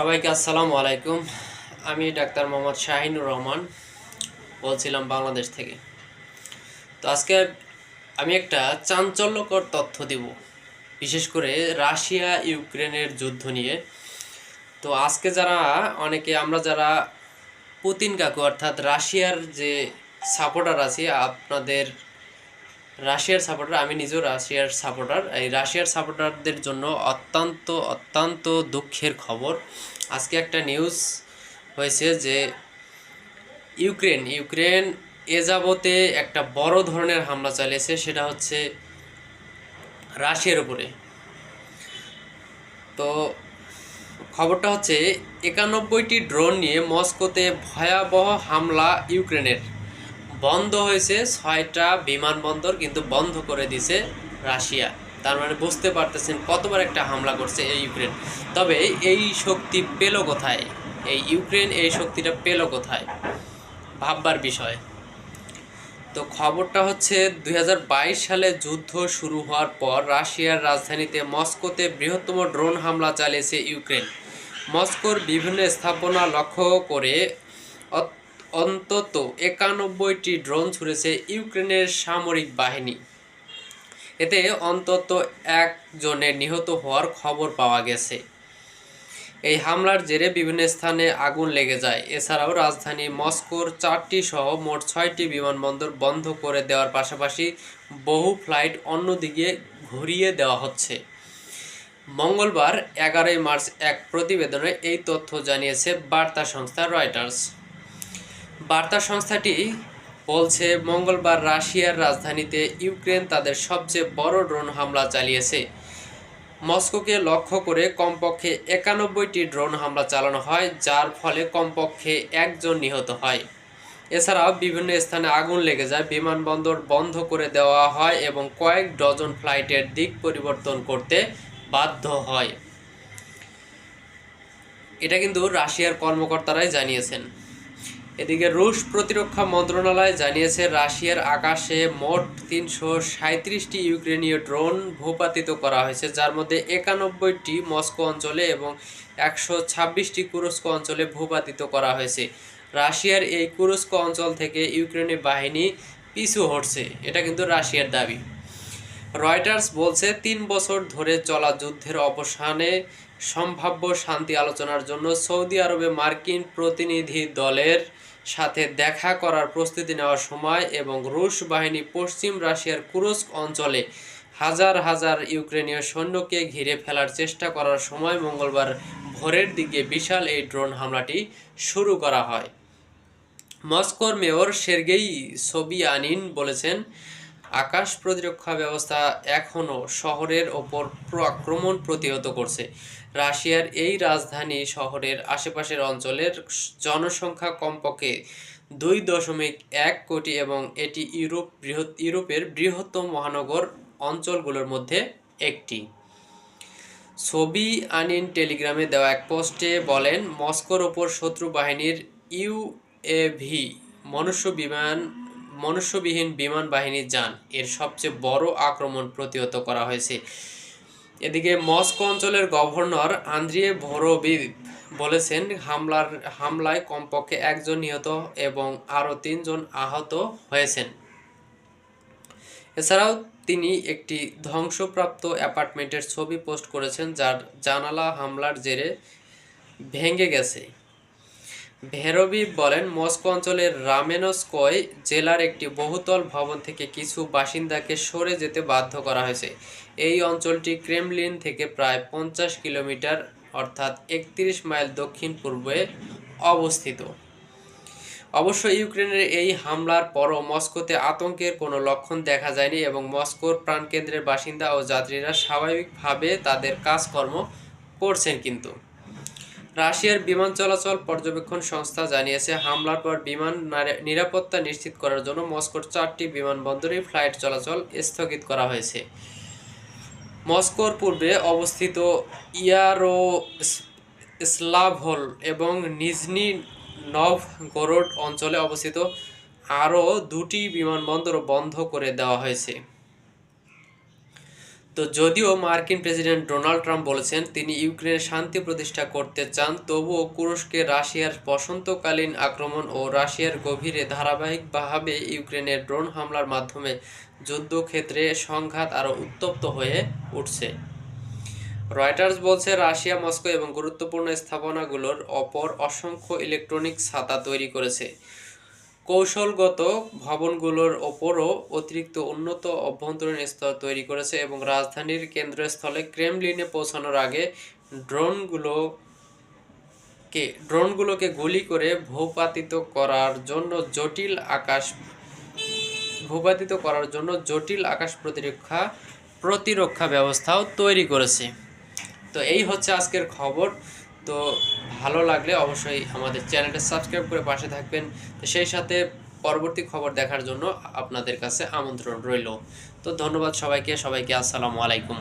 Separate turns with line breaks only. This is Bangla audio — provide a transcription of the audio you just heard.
সবাইকে আসসালামু আলাইকুম। আমি ডাক্তার মোহাম্মদ শাহিনুর রহমান, বলছিলাম বাংলাদেশ থেকে। তো আজকে আমি একটা চাঞ্চল্যকর তথ্য দিব, বিশেষ করে রাশিয়া, ইউক্রেনের যুদ্ধ নিয়ে। তো আজকে যারা, অনেকে আমরা যারা পুতিন কাকু অর্থাৎ রাশিয়ার যে সাপোর্টার আছি, আপনাদের রাশিয়ার সাপোর্টার আমি নিজেও রাশিয়ার সাপোর্টার এই রাশিয়ার সাপোর্টারদের জন্য অত্যন্ত অত্যন্ত দুঃখের খবর। আজকে একটা নিউজ হয়েছে যে ইউক্রেন ইউক্রেন এ যাবতে একটা বড় ধরনের হামলা চালিয়েছে, সেটা হচ্ছে রাশিয়ার উপরে। তো খবরটা হচ্ছে, একানব্বইটি ড্রোন নিয়ে মস্কোতে ভয়াবহ হামলা ইউক্রেনের। বন্ধ হয়েছে ছয়টা বিমানবন্দর কিন্তু বন্ধ করে দিছে রাশিয়া। তার মানে বুঝতে পারতেছেন কতবার একটা হামলা করছে এই ইউক্রেন। তবে এই শক্তি পেল কোথায়? এই ইউক্রেন এই শক্তিটা পেল কোথায়? ভাববার বিষয়। তো খবরটা হচ্ছে দু হাজার বাইশ সালে যুদ্ধ শুরু হওয়ার পর রাশিয়ার রাজধানীতে মস্কোতে বৃহত্তম ড্রোন হামলা চালিয়েছে ইউক্রেন। মস্কোর বিভিন্ন স্থাপনা লক্ষ্য করে অন্তত একানব্বইটি ড্রোন ছুড়েছে ইউক্রেনের সামরিক বাহিনী। এতে অন্তত একজনের নিহত হওয়ার খবর পাওয়া গেছে। এই হামলার জেরে বিভিন্ন স্থানে আগুন লেগে যায়। এছাড়াও রাজধানী মস্কোর চারটি সহ মোট ছয়টি বিমানবন্দর বন্ধ করে দেওয়ার পাশাপাশি বহু ফ্লাইট অন্যদিকে ঘুরিয়ে দেওয়া হচ্ছে। মঙ্গলবার এগারোই মার্চ এক প্রতিবেদনে এই তথ্য জানিয়েছে বার্তা সংস্থা রয়টার্স। বার্তা সংস্থাটি বলছে, মঙ্গলবার রাশিয়ার রাজধানীতে ইউক্রেন তাদের সবচেয়ে বড় ড্রোন হামলা চালিয়েছে। মস্কোকে লক্ষ্য করে কমপক্ষে একানব্বইটি ড্রোন হামলা চালানো হয়, যার ফলে কমপক্ষে একজন নিহত হয়। এছাড়াও বিভিন্ন স্থানে আগুন লেগে যায়, বিমানবন্দর বন্ধ করে দেওয়া হয় এবং কয়েক ডজন ফ্লাইটের দিক পরিবর্তন করতে বাধ্য হয়। এটা কিন্তু রাশিয়ার কর্মকর্তারাই জানিয়েছেন। এদিকে রুশ প্রতিরক্ষা মন্ত্রণালয় জানিয়েছে, রাশিয়ার আকাশে মোট তিনশো সাঁত্রিশটি ইউক্রেনীয় ড্রোন ভূপাতিত করা হয়েছে, যার মধ্যে একানব্বইটি মস্কো অঞ্চলে এবং একশো ছাব্বিশটি কুরস্ক অঞ্চলে ভূপাতিত করা হয়েছে। রাশিয়ার এই কুরস্ক অঞ্চল থেকে ইউক্রেনের বাহিনী পিছু হটছে, এটা কিন্তু রাশিয়ার দাবি। রয়টার্স বলছে, তিন বছর ধরে চলা যুদ্ধের অবসানে সম্ভাব্য শান্তি আলোচনার জন্য সৌদি আরবে মার্কিন প্রতিনিধি দলের সাথে দেখা করার প্রস্তুতি নেওয়ার সময় এবং রুশ বাহিনী পশ্চিম রাশিয়ার কুরস্ক অঞ্চলে হাজার হাজার ইউক্রেনীয় সৈন্যকে ঘিরে ফেলার চেষ্টা করার সময় মঙ্গলবার ভোরের দিকে বিশাল এই ড্রোন হামলাটি শুরু করা হয়। মস্কোর মেয়র সের্গেই সোবিয়ানিন বলেছেন আকাশ প্রতিরক্ষা ব্যবস্থা এখনও শহরের ওপর আক্রমণ প্রতিহত করছে। রাশিয়ার এই রাজধানী শহরের আশেপাশের অঞ্চলের জনসংখ্যা কমপক্ষে দুই দশমিক এক কোটি এবং এটি ইউরোপ বৃহৎ, ইউরোপের বৃহত্তম মহানগর অঞ্চলগুলোর মধ্যে একটি। ছবি আনিন টেলিগ্রামে দেওয়া এক পোস্টে বলেন, মস্কোর ওপর শত্রু বাহিনীর ইউএভি, মনুষ্য বিমান মনুষ্যবিহীন বিমান বাহিনী যান। এর সবচেয়ে বড় আক্রমণ প্রতিহত করা হয়েছে। এদিকে মস্কো অঞ্চলের গভর্নর আন্দ্রিয়ে ভোরোভিভ বলেছেন, হামলার, হামলায় কমপক্ষে একজন নিহত এবং আরও তিনজন আহত হয়েছেন। এছাড়াও তিনি একটি ধ্বংসপ্রাপ্ত অ্যাপার্টমেন্টের ছবি পোস্ট করেছেন, যার জানালা হামলার জেরে ভেঙে গেছে। ভেরোভি বলেন, মস্কো অঞ্চলের রামেনস্কয় জেলার একটি বহুতল ভবন থেকে কিছু বাসিন্দাকে সরে যেতে বাধ্য করা হয়েছে। এই অঞ্চলটি ক্রেমলিন থেকে প্রায় পঞ্চাশ কিলোমিটার, অর্থাৎ একত্রিশ মাইল দক্ষিণ পূর্বে অবস্থিত। অবশ্য ইউক্রেনের এই হামলার পরও মস্কোতে আতঙ্কের কোনো লক্ষণ দেখা যায়নি এবং মস্কোর প্রাণকেন্দ্রের বাসিন্দা ও যাত্রীরা স্বাভাবিকভাবে তাদের কাজকর্ম করছেন কিন্তু। রাশিয়ার বিমান চলাচল পর্যবেক্ষণ সংস্থা জানিয়েছে, হামলার পর বিমান নিরাপত্তা নিশ্চিত করার জন্য মস্কোর চারটি বিমানবন্দরে ফ্লাইট চলাচল স্থগিত করা হয়েছে। মস্কোর পূর্বে অবস্থিত ইয়ারো স্লাভল এবং নিজনি নভগোরড অঞ্চলে অবস্থিত আরও দুটি বিমানবন্দর বন্ধ করে দেওয়া হয়েছে। তো যদিও মার্কিন প্রেসিডেন্ট ডোনাল্ড ট্রাম্প বলেছেন তিনি ইউক্রেনে শান্তি প্রতিষ্ঠা করতে চান, তবুও তুরস্কে রাশিয়ার বসন্তকালীন আক্রমণ ও রাশিয়ার গভীরে ধারাবাহিকভাবে ইউক্রেনের ড্রোন হামলার মাধ্যমে যুদ্ধক্ষেত্রে সংঘাত আরও উত্তপ্ত হয়ে উঠছে। রয়টার্স বলছে, রাশিয়া, মস্কো এবং গুরুত্বপূর্ণ স্থাপনাগুলোর অপর অসংখ্য ইলেকট্রনিক ছাতা তৈরি করেছে। কৌশলগত ভবনগুলোর ওপরও অতিরিক্ত উন্নত অভ্যন্তরীণ স্তর তৈরি করেছে এবং রাজধানীর কেন্দ্রস্থলে ক্রেমলিনে পৌঁছানোর আগে ড্রোনগুলোকে ড্রোনগুলোকে গুলি করে ভূপাতিত করার জন্য জটিল আকাশ, ভূপাতিত করার জন্য জটিল আকাশ প্রতিরক্ষা প্রতিরক্ষা ব্যবস্থাও তৈরি করেছে। তো এই হচ্ছে আজকের খবর। তো ভালো লাগলে অবশ্যই আমাদের চ্যানেলটা সাবস্ক্রাইব করে পাশে থাকবেন। তো সেই সাথে পরবর্তী খবর দেখার জন্য আপনাদের কাছে আমন্ত্রণ রইল। তো ধন্যবাদ সবাইকে সবাইকে আসসালামু আলাইকুম।